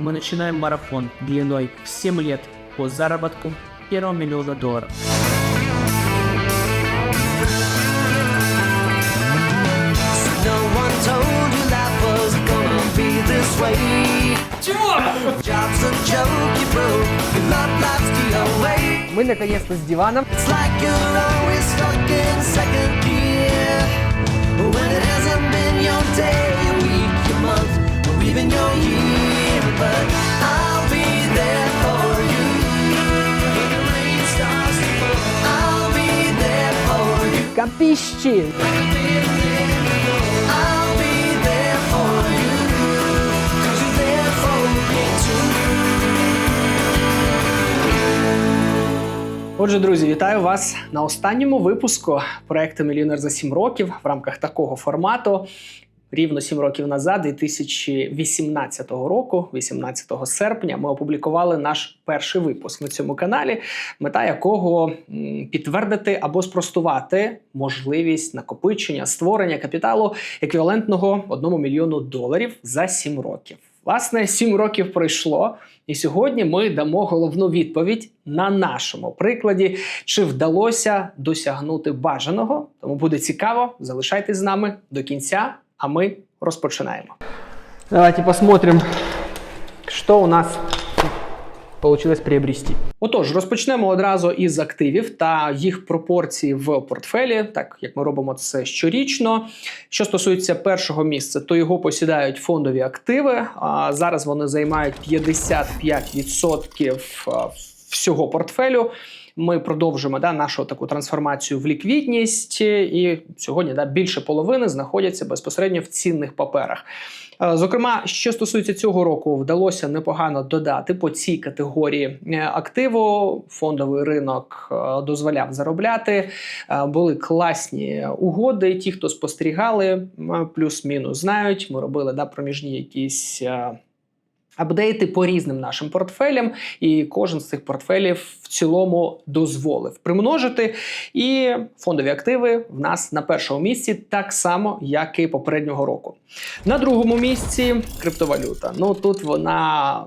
мы начинаем марафон длиной в 7 лет по заработку 1 миллиона долларов. Мы наконец-то с диваном. Even your Капіщі! Отже, друзі, вітаю вас на останньому випуску проекту Мільйонер за 7 років в рамках такого формату. Рівно 7 років назад, 2018 року, 18 серпня, ми опублікували наш перший випуск на цьому каналі, мета якого підтвердити або спростувати можливість накопичення створення капіталу еквівалентного 1 мільйону доларів за 7 років. Власне, 7 років пройшло, і сьогодні ми дамо головну відповідь на нашому прикладі, чи вдалося досягнути бажаного. Тому буде цікаво. Залишайтесь з нами до кінця, а ми розпочинаємо. Давайте посмотрим, що у нас получилось приобрести. Отож, розпочнемо одразу із активів та їх пропорції в портфелі, так як ми робимо це щорічно. Що стосується першого місця, то його посідають фондові активи. А зараз вони займають 55% а, всього портфелю. Ми продовжуємо да, нашу таку трансформацію в ліквідність, і сьогодні да, більше половини знаходяться безпосередньо в цінних паперах. Е, Зокрема, що стосується цього року, вдалося непогано додати по цій категорії е, активу. Фондовий ринок е, дозволяв заробляти. Були класні угоди. Ті, хто спостерігали, плюс-мінус знають. Ми робили да, проміжні якісь. Апдейти по різним нашим портфелям, і кожен з цих портфелів цілому дозволив примножити. І фондові активи в нас на першому місці, так само, як і попереднього року. На другому місці криптовалюта. Ну тут вона,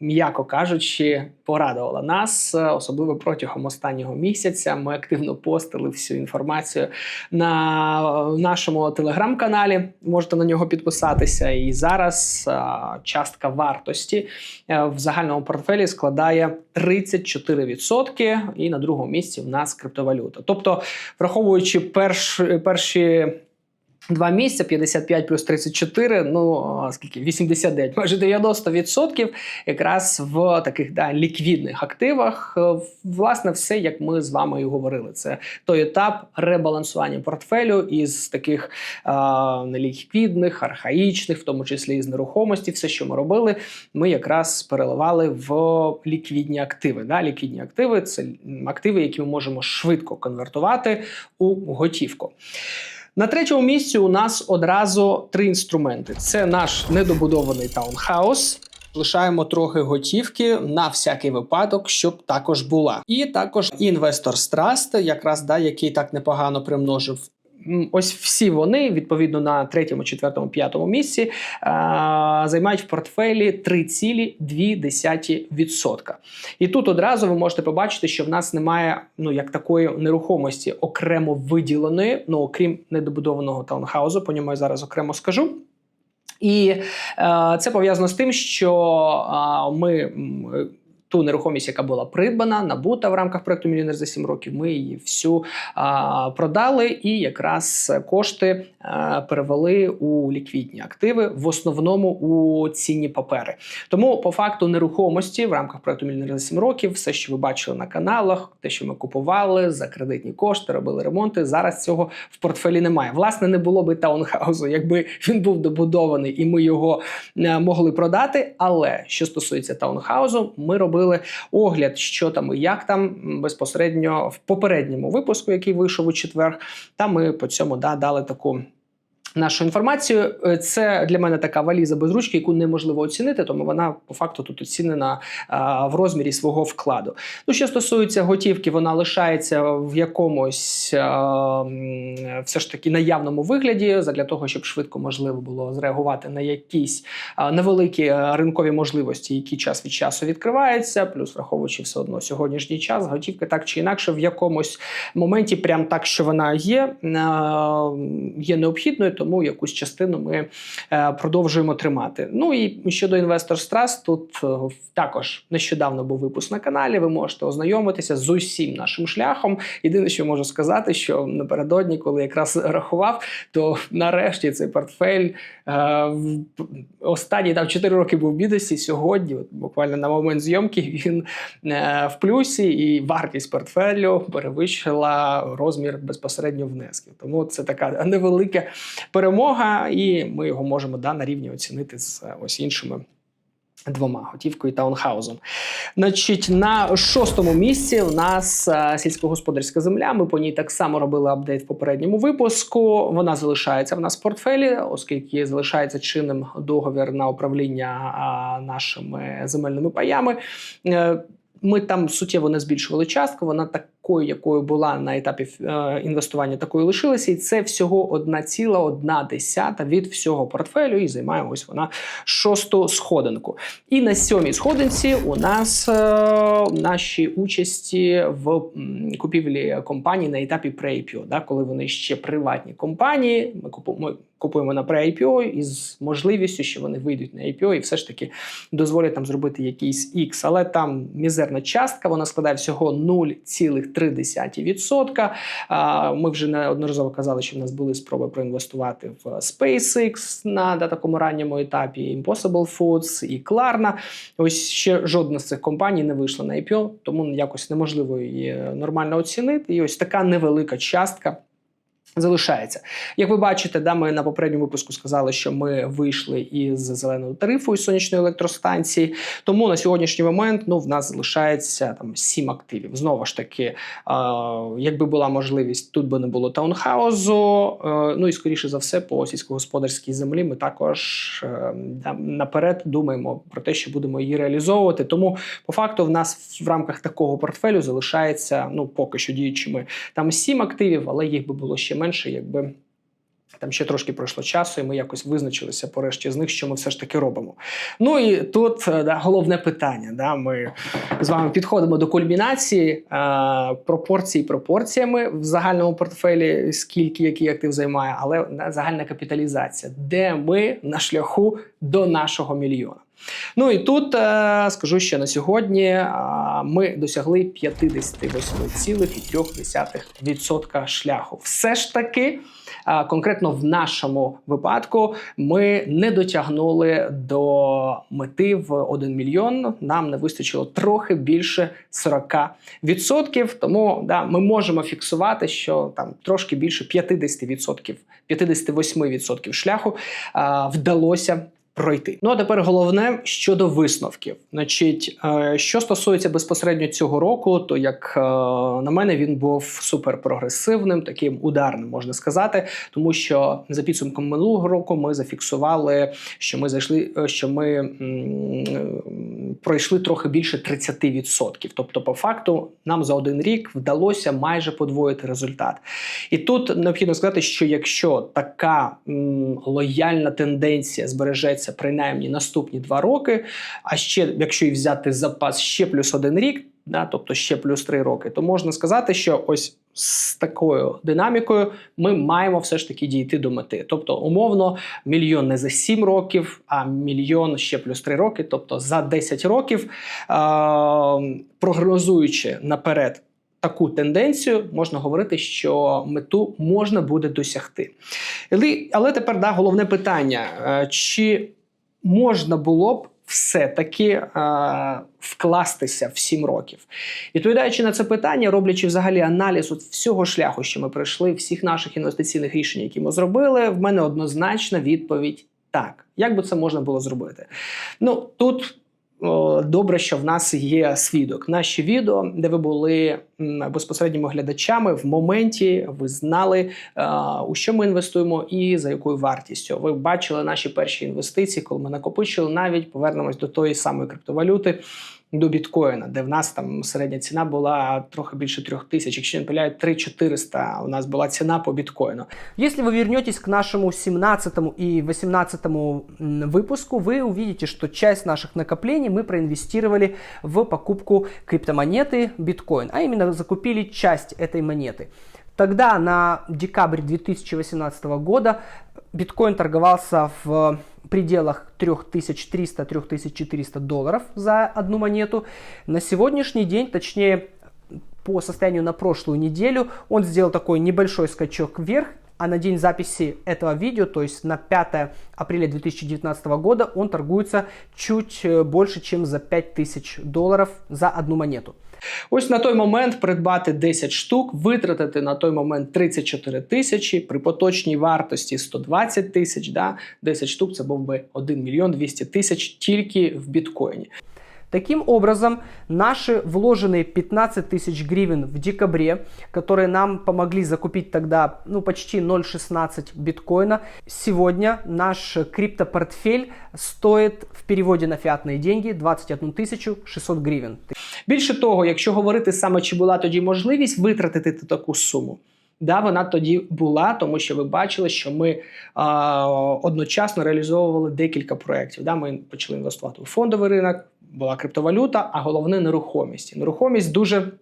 м'яко кажучи, порадувала нас, особливо протягом останнього місяця. Ми активно постили всю інформацію на нашому телеграм-каналі. Можете на нього підписатися. І зараз частка вартості е, в загальному портфелі складає 34%, і на другому місці в нас криптовалюта. Тобто, враховуючи перш, перші. Два місця 55 плюс 34, ну скільки 89, майже 90% якраз в таких да, ліквідних активах. Е, Власне, все як ми з вами і говорили. Це той етап ребалансування портфелю із таких а, неліквідних, архаїчних, в тому числі із нерухомості. Все, що ми робили, ми якраз переливали в ліквідні активи. Да? Ліквідні активи це активи, які ми можемо швидко конвертувати у готівку. На третьому місці у нас одразу три інструменти: це наш недобудований таунхаус. Лишаємо трохи готівки на всякий випадок, щоб також була. І також Investors Trust, якраз да, який так непогано примножив. Ось всі вони відповідно на третьому, четвертому, п'ятому місці а, займають в портфелі 3,2%. І тут одразу ви можете побачити, що в нас немає ну як такої нерухомості окремо виділеної, ну окрім недобудованого таунхаузу, по ньому я зараз окремо скажу. І е, це пов'язано з тим, що е, ми. Ту нерухомість, яка була придбана, набута в рамках проекту Мільйонер за 7 років, ми її всю а, продали, і якраз кошти а, перевели у ліквідні активи, в основному у цінні папери. Тому по факту нерухомості в рамках проекту Мільйонер за 7 років, все, що ви бачили на каналах, те, що ми купували за кредитні кошти, робили ремонти. Зараз цього в портфелі немає. Власне, не було би таунхаузу, якби він був добудований і ми його е, могли продати. Але що стосується таунхаузу, ми робили огляд, що там і як там безпосередньо в попередньому випуску, який вийшов у четвер. Там ми по цьому да, дали таку Нашу інформацію Е, це для мене така валіза без ручки, яку неможливо оцінити, тому вона по факту тут оцінена а, в розмірі свого вкладу. Ну, що стосується готівки, вона лишається в якомусь а, все ж таки наявному вигляді, для того, щоб швидко можливо було зреагувати на якісь невеликі ринкові можливості, які час від часу відкриваються. Плюс враховуючи все одно сьогоднішній час, готівка так чи інакше в якомусь моменті, прям так, що вона є, є необхідною, тому якусь частину ми е, продовжуємо тримати. Ну і щодо Investors Trust, тут е, також нещодавно був випуск на каналі. Ви можете ознайомитися з усім нашим шляхом. Єдине, що можу сказати, що напередодні, коли якраз рахував, то нарешті цей портфель е, останні там 4 роки був в бідості. Сьогодні, от, буквально на момент зйомки, він е, в плюсі, і вартість портфелю перевищила розмір безпосередньо внесків. Тому це така невелика перемога, і ми його можемо да, на рівні оцінити з е, ось іншими. Двома готівкою таунхаузом. Значить, на шостому місці у нас е, сільськогосподарська земля. Ми по ній так само робили апдейт в попередньому випуску. Вона залишається в нас в портфелі, оскільки залишається чинним договір на управління а, нашими земельними паями. Е, Ми там суттєво не збільшували частку. Вона такою, якою була на етапі е, інвестування, такою лишилася, і це всього 1,1 від всього портфелю. І займає ось вона шосту сходинку. І на сьомій сходинці у нас е, наші участі в купівлі компаній на етапі pre-IPO, да, коли вони ще приватні компанії. Ми купуємо. Купуємо на pre-IPO із можливістю, що вони вийдуть на IPO і все ж таки дозволять нам зробити якийсь X. Але там мізерна частка, вона складає всього 0,3%. А, Ми вже неодноразово казали, що в нас були спроби проінвестувати в SpaceX на да, такому ранньому етапі, Impossible Foods і Klarna. Ось ще жодна з цих компаній не вийшла на IPO, тому якось неможливо її нормально оцінити. І ось така невелика частка. Залишається, як ви бачите, да, ми на попередньому випуску сказали, що ми вийшли із зеленого тарифу із сонячної електростанції. Тому на сьогоднішній момент ну в нас залишається там сім активів. Знову ж таки, е, якби була можливість, тут би не було таунхаузу. Е, ну і скоріше за все, по сільськогосподарській землі ми також е, наперед думаємо про те, що будемо її реалізовувати. Тому по факту в нас в рамках такого портфелю залишається ну поки що діючими там сім активів, але їх би було ще менше, якби. Там ще трошки пройшло часу, і ми якось визначилися по решті з них, що ми все ж таки робимо. Ну і тут е, да, головне питання. Да, ми з вами підходимо до кульмінації е, пропорції пропорціями в загальному портфелі, скільки який актив займає, але да, загальна капіталізація, де ми на шляху до нашого мільйона. Ну і тут е, скажу, що на сьогодні е, ми досягли 58,3% шляху. Все ж таки, е, конкретно в нашому випадку, ми не дотягнули до мети в 1 мільйон. Нам не вистачило трохи більше 40%. Тому да, ми можемо фіксувати, що там трошки більше 50%, 58% шляху вдалося пройти. Ну а тепер головне щодо висновків. Значить, е, що стосується безпосередньо цього року, то як е, на мене він був супер прогресивним, таким ударним, можна сказати, тому що за підсумком минулого року ми зафіксували, що ми зайшли, е, що ми м, пройшли трохи більше 30%. Тобто, по факту, нам за один рік вдалося майже подвоїти результат. І тут необхідно сказати, що якщо така м, лояльна тенденція збережеться принаймні наступні два роки, а ще якщо і взяти запас ще плюс один рік, да, тобто ще плюс три роки, то можна сказати, що ось з такою динамікою ми маємо все ж таки дійти до мети. Тобто, умовно, мільйон не за 7 років, а мільйон ще плюс 3 роки, тобто за 10 років, е- прогнозуючи наперед. Таку тенденцію можна говорити, що мету можна буде досягти. Але, тепер да, головне питання: е, чи можна було б все-таки е, вкластися в 7 років? Відповідаючи на це питання, роблячи взагалі аналіз от всього шляху, що ми пройшли, всіх наших інвестиційних рішень, які ми зробили, в мене однозначна відповідь так. Як би це можна було зробити? Ну тут добре, що в нас є свідок. Наші відео, де ви були безпосередніми глядачами в моменті, ви знали, е, у що ми інвестуємо і за якою вартістю. Ви бачили наші перші інвестиції, коли ми накопичили. Навіть повернемось до тої самої криптовалюти. До біткоїна, де в нас там середня ціна була трохи більше трьох тисяч. Якщо не помиляю, 3400 у нас була ціна по біткоїну. Если вы вернетесь к нашему 17 и 18 м, выпуску, вы увидите, что часть наших накоплений мы проинвестировали в покупку криптомонеты биткоин, а именно закупили часть этой монеты. Тогда на декабрь 2018 года биткоин торговался в пределах 3300-3400 долларов за одну монету. На сегодняшний день, точнее по состоянию на прошлую неделю, он сделал такой небольшой скачок вверх, а на день записи этого видео, то есть на 5 апреля 2019 года, он торгуется чуть э, больше, чем за 5000 долларов за одну монету. Ось на той момент придбати 10 штук, витратити на той момент 34 тисячі при поточній вартості 120 тисяч. Да? 10 штук це був би 1 мільйон 200 тисяч тільки в біткоїні. Таким образом, наши вложенные 15 тысяч гривен в декабре, которые нам помогли закупить тогда ну, почти 0,16 биткоина, сегодня наш криптопортфель стоит в переводе на фиатные деньги 21 600 гривен. Більше того, якщо говорити саме, чи була тоді можливість витратити таку суму. Да, вона тоді була, тому що ви бачили, що ми а, одночасно реалізовували декілька проєктів. Да, ми почали інвестувати у фондовий ринок, була криптовалюта, а головне нерухомість. Нерухомість дуже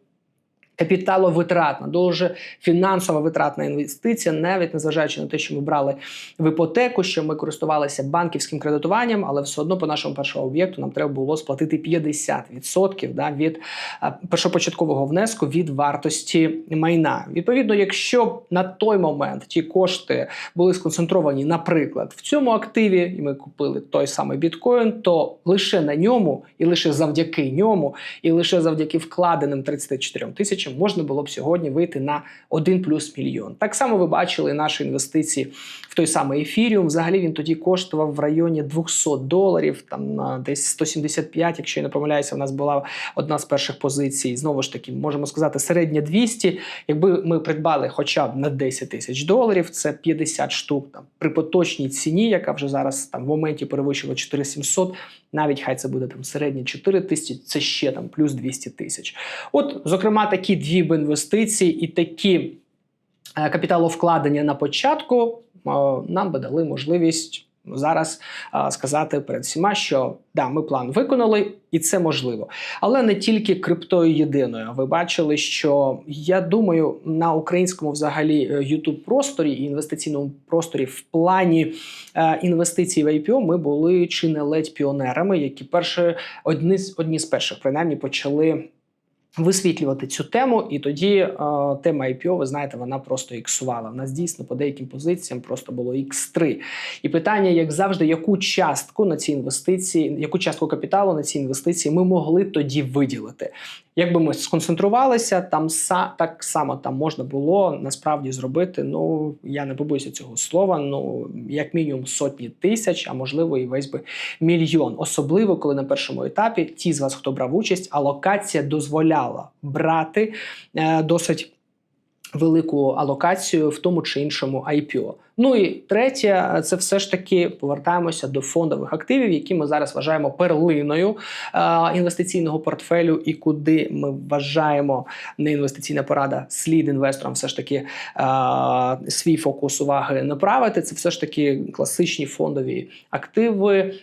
капіталовитратна, дуже фінансово витратна інвестиція, навіть незважаючи на те, що ми брали в іпотеку, що ми користувалися банківським кредитуванням, але все одно по нашому першому об'єкту нам треба було сплатити 50% да, від першопочаткового внеску від вартості майна. Відповідно, якщо на той момент ті кошти були сконцентровані, наприклад, в цьому активі, і ми купили той самий біткоін, то лише на ньому, і лише завдяки ньому, і лише завдяки вкладеним 34 тисячам можна було б сьогодні вийти на 1 плюс мільйон. Так само ви бачили наші інвестиції в той самий ефіріум. Взагалі він тоді коштував в районі 200 доларів, там на десь 175, якщо я не помиляюся, в нас була одна з перших позицій. Знову ж таки, можемо сказати, середня 200. Якби ми придбали хоча б на 10 тисяч доларів, це 50 штук там при поточній ціні, яка вже зараз там в моменті перевищила 4700, навіть хай це буде там середні 4 тисячі, це ще там плюс 200 тисяч. От, зокрема, такі дві б інвестиції і такі е, капіталовкладення на початку е, нам би дали можливість зараз е, сказати перед всіма, що да, ми план виконали, і це можливо. Але не тільки криптою єдиною. Ви бачили, що я думаю, на українському взагалі youtube просторі і інвестиційному просторі в плані е, інвестицій в IPO ми були чи не ледь піонерами, які перші одні одні з перших принаймні почали. Висвітлювати цю тему, і тоді е, тема IPO, ви знаєте, вона просто іксувала. В нас дійсно по деяким позиціям просто було X3. І питання, як завжди, яку частку на ці інвестиції, яку частку капіталу на ці інвестиції ми могли тоді виділити. Якби ми сконцентрувалися, там са так само там можна було насправді зробити. Ну я не побоюся цього слова. Ну як мінімум сотні тисяч, а можливо і весь би мільйон. Особливо коли на першому етапі ті з вас, хто брав участь, алокація дозволяла брати е, досить велику алокацію в тому чи іншому IPO. Ну і третє, це все ж таки повертаємося до фондових активів, які ми зараз вважаємо перлиною е, інвестиційного портфелю, і куди ми вважаємо не інвестиційна порада слід інвесторам, все ж таки е, свій фокус уваги направити. Це все ж таки класичні фондові активи, е,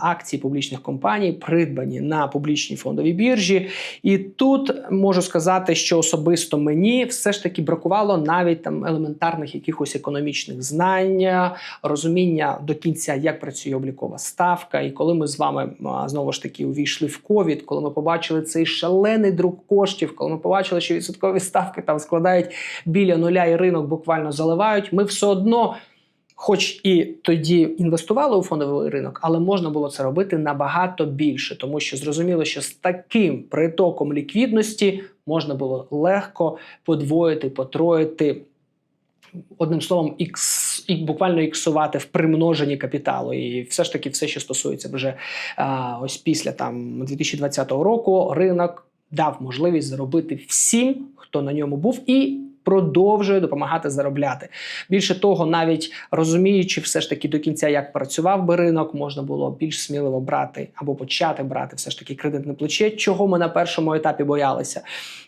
акції публічних компаній, придбані на публічній фондовій біржі. І тут можу сказати, що особисто мені все ж таки бракувало навіть там елементарних якихось економічних знань, розуміння до кінця, як працює облікова ставка. І коли ми з вами знову ж таки увійшли в ковід, коли ми побачили цей шалений друк коштів, коли ми побачили, що відсоткові ставки там складають біля нуля, і ринок буквально заливають, ми все одно. Хоч і тоді інвестували у фондовий ринок, але можна було це робити набагато більше, тому що зрозуміло, що з таким притоком ліквідності можна було легко подвоїти, потроїти. Одним словом, ікс, і буквально іксувати в примноженні капіталу. І все ж таки, все, що стосується вже а, ось після там 2020 року, ринок дав можливість заробити всім, хто на ньому був, і продовжує допомагати заробляти. Більше того, навіть розуміючи все ж таки до кінця, як працював би ринок, можна було більш сміливо брати або почати брати все ж таки кредитне плече, чого ми на першому етапі боялися.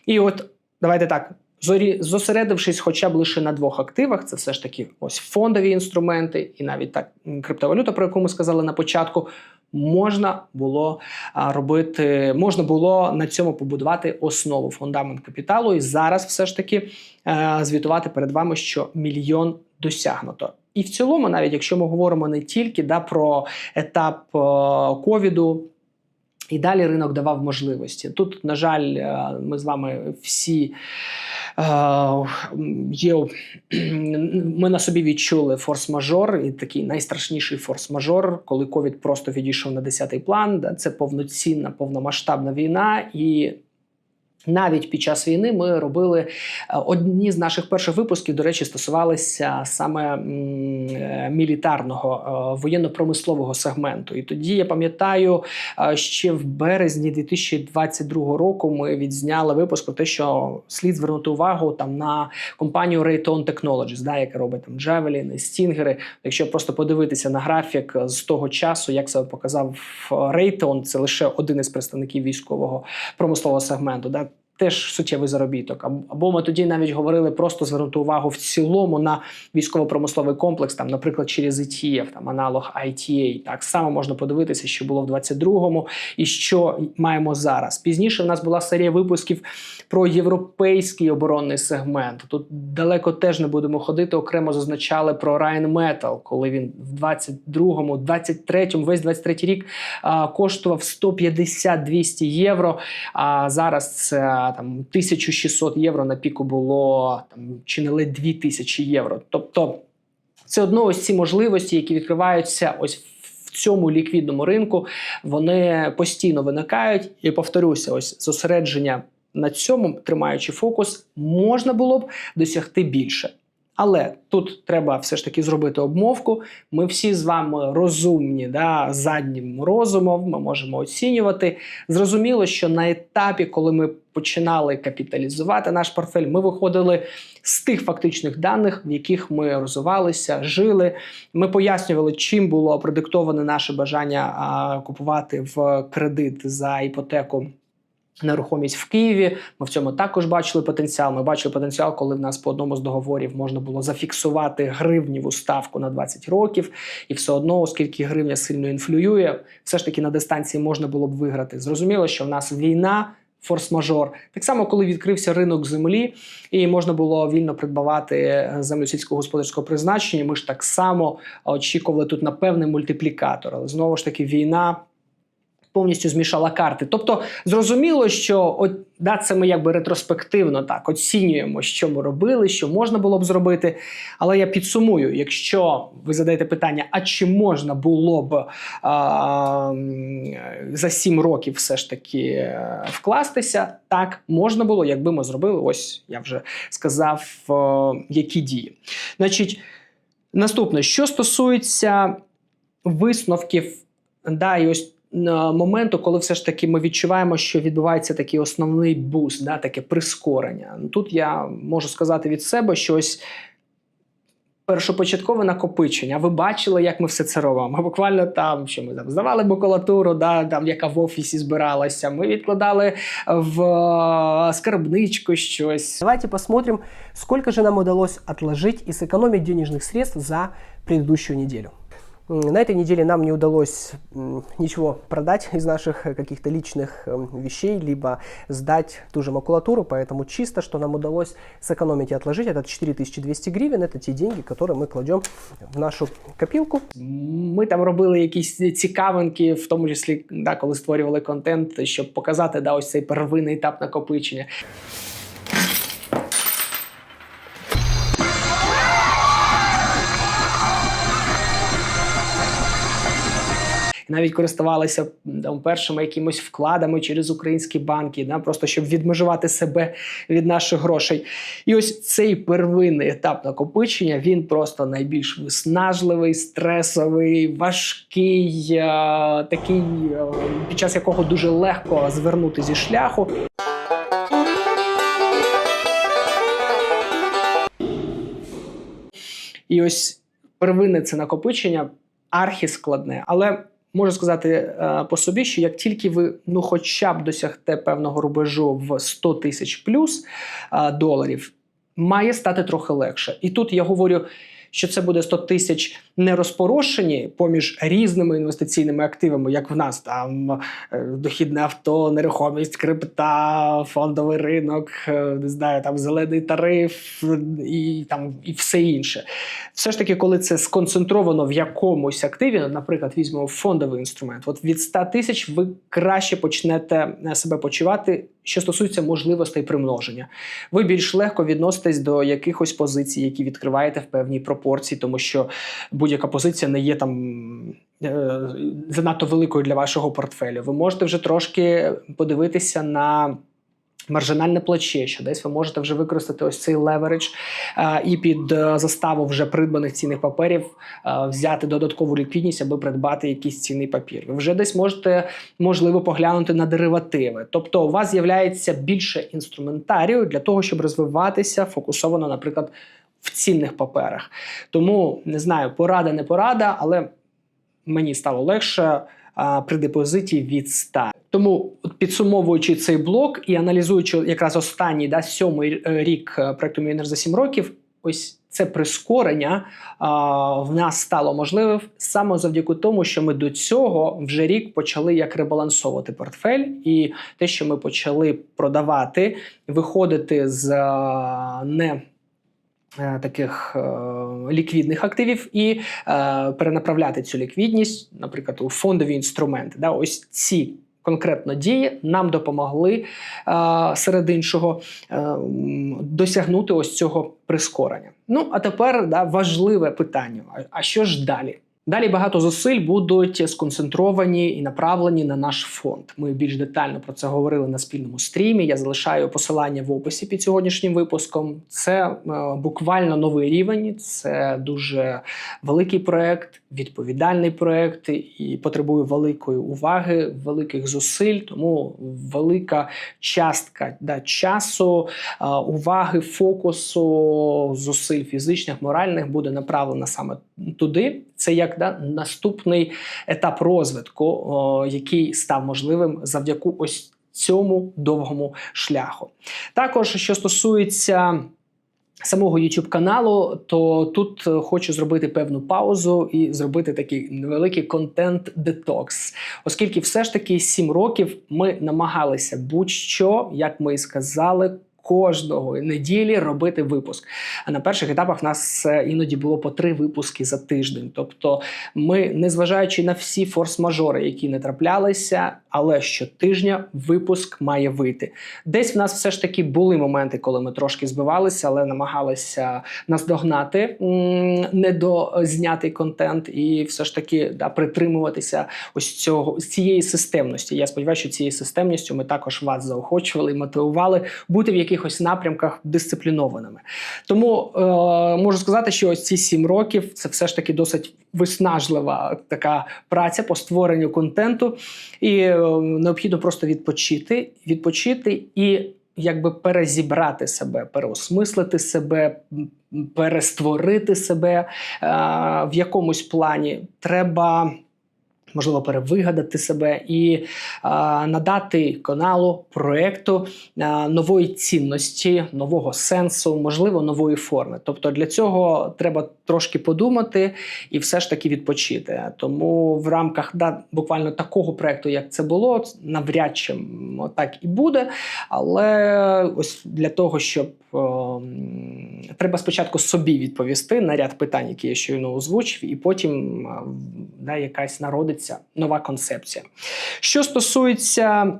І от давайте так. Зорі, зосередившись хоча б лише на двох активах, це все ж таки ось фондові інструменти, і навіть так криптовалюта, про яку ми сказали на початку, можна було робити, можна було на цьому побудувати основу фундамент капіталу. І зараз все ж таки е, звітувати перед вами, що мільйон досягнуто. І в цілому, навіть якщо ми говоримо не тільки да, про етап е, ковіду. І далі ринок давав можливості. Тут, на жаль, е, ми з вами всі є. Ми на собі відчули форс-мажор, і такий найстрашніший форс-мажор, коли ковід просто відійшов на 10-й план. Це повноцінна, повномасштабна війна. І навіть під час війни ми робили е, одні з наших перших випусків, до речі, стосувалися саме е, мілітарного е, воєнно-промислового сегменту. І тоді я пам'ятаю, ще в березні 2022 року ми відзняли випуск про те, що слід звернути увагу там на компанію Raytheon Technologies, да, яка робить там Javelin, Стінгери. Якщо просто подивитися на графік з того часу, як себе показав Raytheon, це лише один із представників військового промислового сегменту. Да, Теж суттєвий заробіток. Або ми тоді навіть говорили просто звернути увагу в цілому на військово-промисловий комплекс, там, наприклад, через ETF, там аналог ITA. Так само можна подивитися, що було в 22-му і що маємо зараз. Пізніше в нас була серія випусків про європейський оборонний сегмент. Тут далеко теж не будемо ходити. Окремо зазначали про Rheinmetall, коли він в 22-му, 23-му, весь 23-й рік а, коштував 150-200 євро. А зараз це там 1600 євро на піку було там чи не ледь 2000 євро. Тобто це одно ось ці можливості, які відкриваються ось в цьому ліквідному ринку. Вони постійно виникають. І повторюся, ось зосередження на цьому, тримаючи фокус, можна було б досягти більше. Але тут треба все ж таки зробити обмовку. Ми всі з вами розумні, да, заднім розумом, ми можемо оцінювати. Зрозуміло, що на етапі, коли ми починали капіталізувати наш портфель, ми виходили з тих фактичних даних, в яких ми розвивалися, жили. Ми пояснювали, чим було продиктоване наше бажання а, купувати в кредит за іпотеку. Нерухомість в Києві. Ми в цьому також бачили потенціал. Ми бачили потенціал, коли в нас по одному з договорів можна було зафіксувати гривніву ставку на 20 років, і все одно, оскільки гривня сильно інфлює, все ж таки на дистанції можна було б виграти. Зрозуміло, що в нас війна. Форс-мажор. Так само, коли відкрився ринок землі, і можна було вільно придбавати е, землю сільськогосподарського призначення. Ми ж так само очікували тут на певний мультиплікатор. Але знову ж таки, війна повністю змішала карти. Тобто, зрозуміло, що от да, це ми якби ретроспективно так оцінюємо, що ми робили, що можна було б зробити. Але я підсумую: якщо ви задаєте питання, а чи можна було б а, за 7 років все ж таки е, вкластися, так можна було, якби ми зробили. Ось я вже сказав, е, які дії. Значить, наступне, що стосується висновків, да, і ось моменту, коли все ж таки ми відчуваємо, що відбувається такий основний буст, да, таке прискорення. Ну, Тут я можу сказати від себе, що ось першопочаткове накопичення. Ви бачили, як ми все це робимо. Ми буквально там, що ми там здавали макулатуру, да, там, яка в офісі збиралася. Ми відкладали в е, скарбничку щось. Давайте посмотрим, сколько же нам удалось отложить и сэкономить денежных средств за предыдущую неделю. М, На этой неделе нам не удалось м, ничего продать из наших э, каких-то личных эм, вещей, либо сдать ту же макулатуру, поэтому чисто, что нам удалось сэкономить и отложить, это 4200 гривен, это те деньги, которые мы кладем в нашу копилку. Ми там робили якісь цікавинки, в тому числі да, коли створювали контент, щоб показати да, ось цей первинний етап накопичення. І навіть користувалися там, першими якимось вкладами через українські банки, да, просто щоб відмежувати себе від наших грошей. І ось цей первинний етап накопичення він просто найбільш виснажливий, стресовий, важкий, е, такий, е, під час якого дуже легко звернути зі шляху. І ось первинне це накопичення архіскладне, але можу сказати е, по собі, що як тільки ви ну хоча б досягте певного рубежу в 100 тисяч плюс е, доларів, має стати трохи легше. І тут я говорю. Що це буде 100 тисяч не розпорошені поміж різними інвестиційними активами, як в нас там е, дохідне авто, нерухомість, крипта, фондовий ринок, е, не знаю, там зелений тариф і там і все інше. Все ж таки, коли це сконцентровано в якомусь активі, наприклад, візьмемо фондовий інструмент, от від 100 тисяч ви краще почнете е, себе почувати, що стосується можливостей примноження. Ви більш легко відноситесь до якихось позицій, які відкриваєте в певній пропорції, тому що будь-яка позиція не є там. е, Занадто великою для вашого портфелю. Ви можете вже трошки подивитися на маржинальне плече, що десь ви можете вже використати ось цей леверидж е, і під е, заставу вже придбаних цінних паперів е, взяти додаткову ліквідність, аби придбати якийсь цінний папір. Ви вже десь можете можливо поглянути на деривативи. Тобто, у вас з'являється більше інструментарію для того, щоб розвиватися фокусовано, наприклад, в цінних паперах. Тому не знаю, порада не порада, але мені стало легше при депозиті від 100. Тому, підсумовуючи цей блок і аналізуючи якраз останній да, сьомий е, рік е, проекту Мільйонер за 7 років, ось це прискорення а, в нас стало можливим саме завдяки тому, що ми до цього вже рік почали як ребалансовувати портфель, і те, що ми почали продавати, виходити з а, не е, таких е, ліквідних активів і е, перенаправляти цю ліквідність, наприклад, у фондові інструменти. Да, ось ці конкретно дії нам допомогли е, серед іншого е, досягнути ось цього прискорення. Ну а тепер да, важливе питання: а що ж далі? Далі багато зусиль будуть сконцентровані і направлені на наш фонд. Ми більш детально про це говорили на спільному стрімі. Я залишаю посилання в описі під сьогоднішнім випуском. Це е, буквально новий рівень, це дуже великий проект, відповідальний проект і потребує великої уваги, великих зусиль. Тому велика частка да, часу, е, уваги, фокусу, зусиль фізичних, моральних буде направлена саме туди. Це як да, наступний етап розвитку, о, який став можливим завдяки ось цьому довгому шляху. Також, що стосується самого YouTube каналу, то тут е, хочу зробити певну паузу і зробити такий невеликий контент-детокс, оскільки все ж таки 7 років ми намагалися будь-що, як ми і сказали. Кожного неділі робити випуск. А на перших етапах в нас е, іноді було по три випуски за тиждень. Тобто, ми, незважаючи на всі форс-мажори, які не траплялися, але щотижня випуск має вийти. Десь в нас все ж таки були моменти, коли ми трошки збивалися, але намагалися наздогнати недознятий контент і все ж таки да, притримуватися ось цього цієї системності. Я сподіваюся, що цією системністю ми також вас заохочували і мотивували бути в якихось напрямках дисциплінованими. Тому е, можу сказати, що ось ці сім років це все ж таки досить виснажлива така праця по створенню контенту, і е, необхідно просто відпочити, відпочити і. Якби перезібрати себе, переосмислити себе, перестворити себе е, в якомусь плані. Треба можливо перевигадати себе і е, надати каналу, проекту е, нової цінності, нового сенсу, можливо, нової форми. Тобто для цього треба трошки подумати і все ж таки відпочити. Тому в рамках да, буквально такого проекту, як це було, навряд чи так і буде. Але ось для того, щоб е, м, треба спочатку собі відповісти на ряд питань, які я щойно озвучив, і потім да, якась народиться нова концепція. Що стосується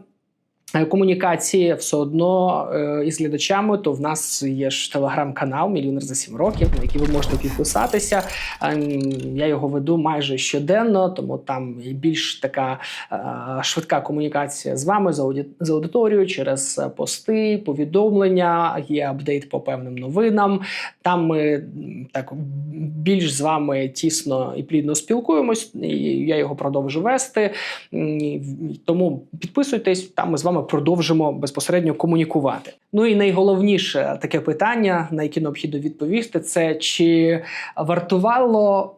комунікації все одно е, із глядачами, то в нас є ж телеграм-канал Мільйонер за 7 років, на який ви можете підписатися. Ем, Я його веду майже щоденно, тому там більш така е, швидка комунікація з вами з ауді- аудиторією через е, пости, повідомлення, є апдейт по певним новинам. Там ми так більш з вами тісно і плідно спілкуємось. І я його продовжу вести. Тому підписуйтесь, там ми з вами продовжимо безпосередньо комунікувати. Ну і найголовніше таке питання, на яке необхідно відповісти, це чи вартувало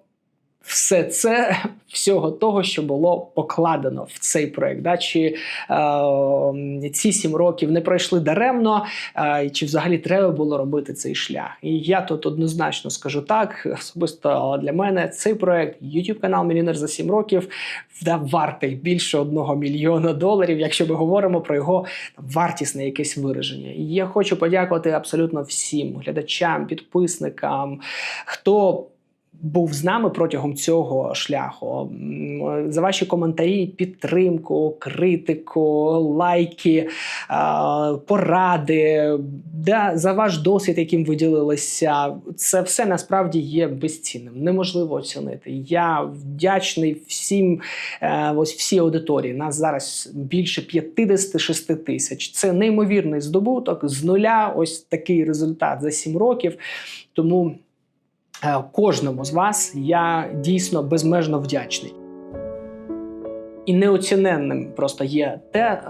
все це всього того, що було покладено в цей проект. Да? Чи е, ці сім років не пройшли даремно, е, чи взагалі треба було робити цей шлях? І я тут однозначно скажу так: особисто для мене цей проект, YouTube канал Мільйонер за сім років, да, вартий більше одного мільйона доларів, якщо ми говоримо про його там, вартісне якесь вираження. І я хочу подякувати абсолютно всім глядачам, підписникам, хто був з нами протягом цього шляху. За ваші коментарі, підтримку, критику, лайки, поради, за ваш досвід, яким ви ділилися. Це все насправді є безцінним, неможливо оцінити. Я вдячний всім, е, ось всій аудиторії. Нас зараз більше 56 тисяч. Це неймовірний здобуток з нуля. Ось такий результат за 7 років. Тому. Е, Кожному з вас я дійсно безмежно вдячний. І неоціненним просто є те, е,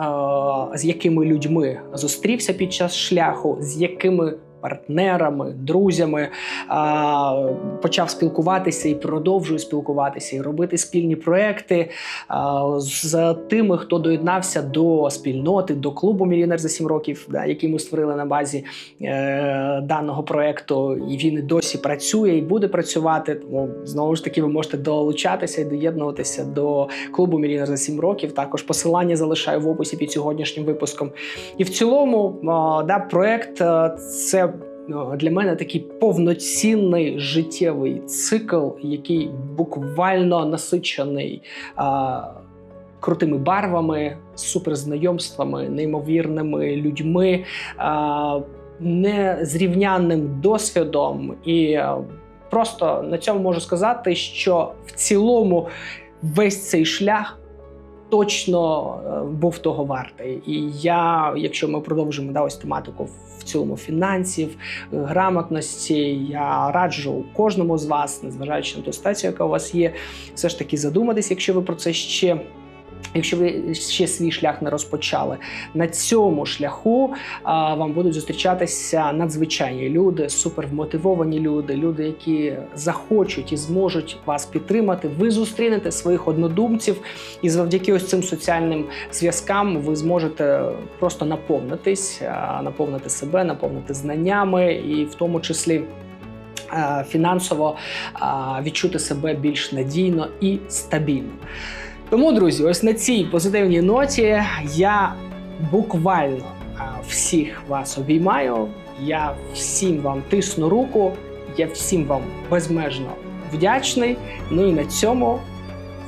з якими людьми зустрівся під час шляху, з якими партнерами, друзями почав спілкуватися і продовжую спілкуватися, і робити спільні проекти з тими, хто доєднався до спільноти, до клубу Мільйонер за 7 років, який ми створили на базі е, даного проекту, і він досі працює і буде працювати. Тому знову ж таки ви можете долучатися і доєднуватися до клубу Мільйонер за 7 років. Також посилання залишаю в описі під сьогоднішнім випуском. І в цілому, да, проект е, це. Е, Для мене такий повноцінний життєвий цикл, який буквально насичений а, крутими барвами, суперзнайомствами, неймовірними людьми, а, незрівнянним досвідом. І е, просто на цьому можу сказати, що в цілому весь цей шлях. Точно е, був того вартий. І я, якщо ми продовжимо да, ось тематику в цілому фінансів, е, грамотності, я раджу кожному з вас, незважаючи на ту ситуацію, яка у вас є, все ж таки задуматись, якщо ви про це ще. Якщо ви ще свій шлях не розпочали, на цьому шляху а, вам будуть зустрічатися надзвичайні люди, супервмотивовані люди, люди, які захочуть і зможуть вас підтримати. Ви зустрінете своїх однодумців, і завдяки ось цим соціальним зв'язкам ви зможете просто наповнитись, наповнити себе, наповнити знаннями, і в тому числі. Фінансово відчути себе більш надійно і стабільно. Тому, друзі, ось на цій позитивній ноті я буквально всіх вас обіймаю. Я всім вам тисну руку, я всім вам безмежно вдячний. Ну і на цьому,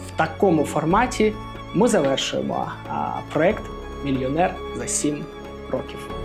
в такому форматі, ми завершуємо проект Мільйонер за 7 років.